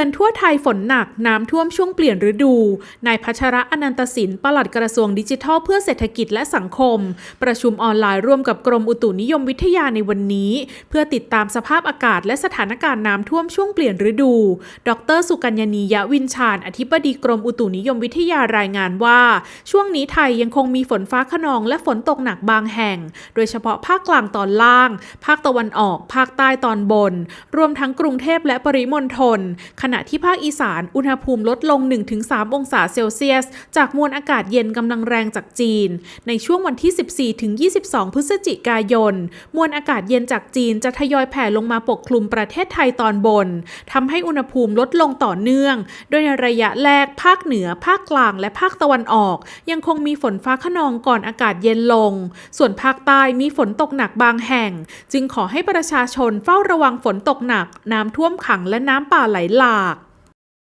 อนทั่วไทยฝนหนักน้ำท่วมช่วงเปลี่ยนฤดู นายพัชระอนันตสินปลัดกระทรวงดิจิทัลเพื่อเศรษฐกิจและสังคม ประชุมออนไลน์ร่วมกับกรมอุตุนิยมวิทยาในวันนี้ เพื่อติดตามสภาพอากาศและสถานการณ์น้ำท่วมช่วงเปลี่ยนฤดู ดร สุกัญญานียะวินชาญ อธิบดีกรมอุตุนิยมวิทยารายงานว่า ช่วงนี้ไทยยังคงมีฝนฟ้าขนองและฝนตกหนักบางแห่ง โดยเฉพาะภาคกลางตอนล่าง ภาคตะวันออก ภาคใต้ตอนบน รวมทั้งกรุงเทพและปริมณฑลขณะที่ภาคอีสาน อุณหภูมิลดลง 1-3 องศาเซลเซียส จากมวลอากาศเย็นกำลังแรงจากจีน ในช่วงวันที่ 14-22 พฤศจิกายน มวลอากาศเย็นจากจีนจะทยอยแผ่ลงมาปกคลุมประเทศไทยตอนบน ทำให้อุณหภูมิลดลงต่อเนื่อง โดยในระยะแรกภาคเหนือ ภาคกลาง และภาคตะวันออก ยังคงมีฝนฟ้าขนองก่อนอากาศเย็นลง ส่วนภาคใต้มีฝนตกหนักบางแห่ง จึงขอให้ประชาชนเฝ้าระวังฝนตกหนัก น้ำท่วมขังและน้ำป่าไหลหลากาก